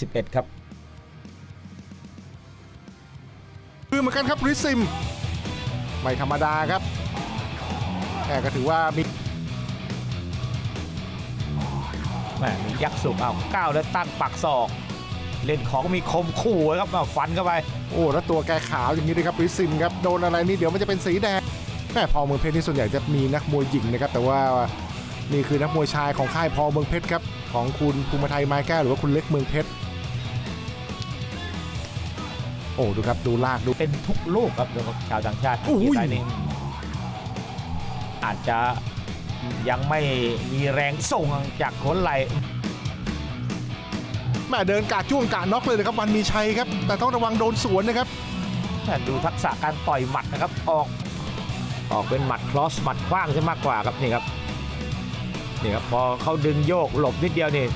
11 ครับ คือเหมือนกันครับริซิม ไม่ธรรมดาครับแต่ก็ถือว่ามีแหม่มียักษ์สูงเอาก้าวแล้วตั้งปักศอก เล่นของมีคมขู่ครับเอาฟันเข้าไป โอ้แล้วตัวแกขาวอย่างนี้เลยครับริซิมครับโดนอะไรนี่เดี๋ยวมันจะเป็นสีแดงแม่พอเมืองเพชรนี่ส่วนใหญ่จะมีนักมวยหญิงนะครับ แต่ว่านี่คือนักมวยชายของค่ายพอเมืองเพชรครับของคุณภูมิไทยไม้แก้วหรือว่าคุณเล็กเมืองเพชร โอ้ดูครับดูลากดู เป็นทุกลูกครับเดี๋ยวชาวต่างชาติโอ้โหที่ไทยนี่อาจจะยังไม่มีแรงส่งจากโคนไหลแม่เดินกาดจ้วงกาดน็อกเลยนะครับวันมีชัยครับ แต่ต้องระวังโดนสวนนะครับแม่ดูทักษะการต่อยหมัดนะครับ ออก ออกเป็นหมัดคลอสหมัดกว้างใช่มากกว่าครับนี่ครับนี่ครับพอเขาดึงโยกหลบนิดเดียวนี่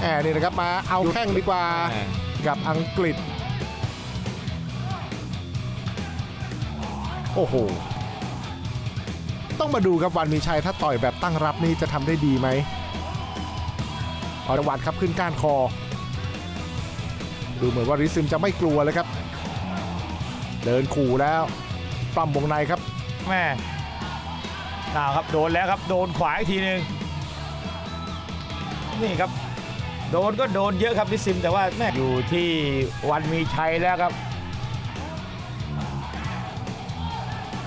แอบนี่นะครับมาเอาแข้งดีกว่า แหม่ กับอังกฤษ โอ้โห ต้องมาดูครับวันมีชัยถ้าต่อยแบบตั้งรับนี่จะทำได้ดีไหมอรวัตครับขึ้นก้านคอ ดูเหมือนว่าริซึมจะไม่กลัวเลยครับ เดินขู่แล้วปล้ำวงในครับแม่เอาครับโดนแล้วครับโดนขวาอีกทีหนึ่งนี่ครับ โดนก็โดนเยอะครับพิซิมแต่ว่าแม่อยู่ที่วันมีชัยแล้วครับ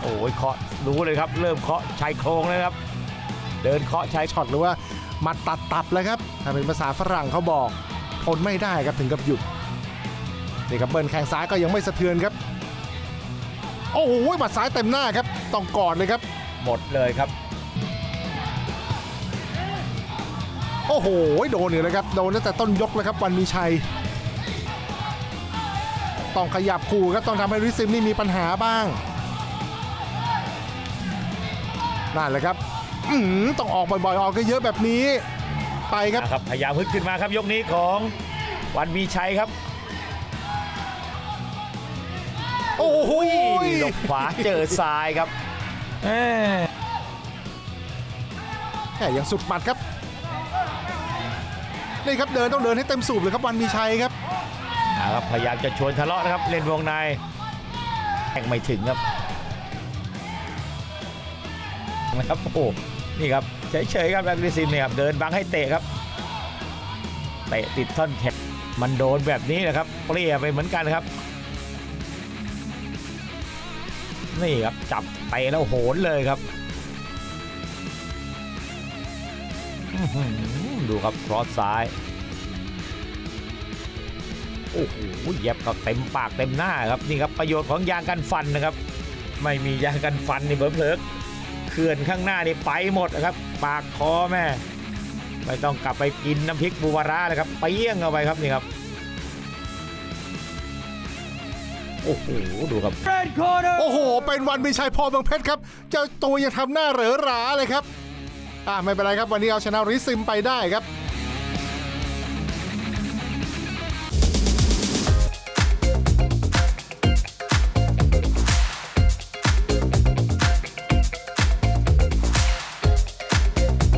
โอ้ยเคาะรู้เลยครับ เริ่มเคาะชายโครงเลยครับ เดินเคาะชายช็อตหรือว่ามัดตัดตับเลยครับถ้าเป็นภาษาฝรั่งเขาบอกทนไม่ได้ครับถึงกับหยุดนี่ครับเบิร์นแข้งซ้ายก็ยังไม่สะเทือนครับ โอ้โหหมัดซ้ายเต็มหน้าครับต้องกอดเลยครับ หมดเลยครับ โอ้โห โดนอยู่เลยครับ โดนตั้งแต่ต้นยกเลยครับวันมีชัย ต้องขยับคู่ครับ ต้องทำให้ริซิมนี่มีปัญหาบ้าง นั่นแหละครับอื้อหือต้องออกบ่อยๆ ออกเยอะๆแบบนี้ ไปครับนะครับพยายามฮึดขึ้นมาครับยกนี้ของวันมีชัยครับ โอ้โหหลบขวาเจอซ้ายครับแม่แหมยังสุดหมัดครับ นี่ครับเดินต้องเดินให้เต็มสูบเลยครับวันมีชัยครับเอาครับพยายามจะชวนทะเลาะนะครับเล่นวงในแข่งไม่ถึงครับนะครับโอ้โหนี่ครับเฉยๆครับแบงค์ลิซิมเนี่ยครับเดินบังให้เตะครับเตะติดท่อนแขนมันโดนแบบนี้นะครับเปรี้ยไปเหมือนกันครับ นี่ครับจับเตะแล้วโหนเลยครับ ดูครับครอสซ้าย โอ้โหเย็บก็เต็มปากเต็มหน้าครับนี่ครับประโยชน์ของยางกันฟันนะครับ ไม่มียางกันฟันนี่เผลอๆเขื่อนข้างหน้านี่ไปหมดนะครับ ปากคอแม่ ไม่ต้องกลับไปกินน้ำพริกบูวาร่าเลยครับไปเปี้ยงเอาไปครับนี่ครับโอ้โห ดูครับ โอ้โห เป็นวันมีชัยพอเมืองเพชรครับ เจ้าตัวยังทำหน้าเหรอหราเลยครับ อ่าไม่เป็นไรครับวันนี้เอาชนะริซิมไปได้ครับ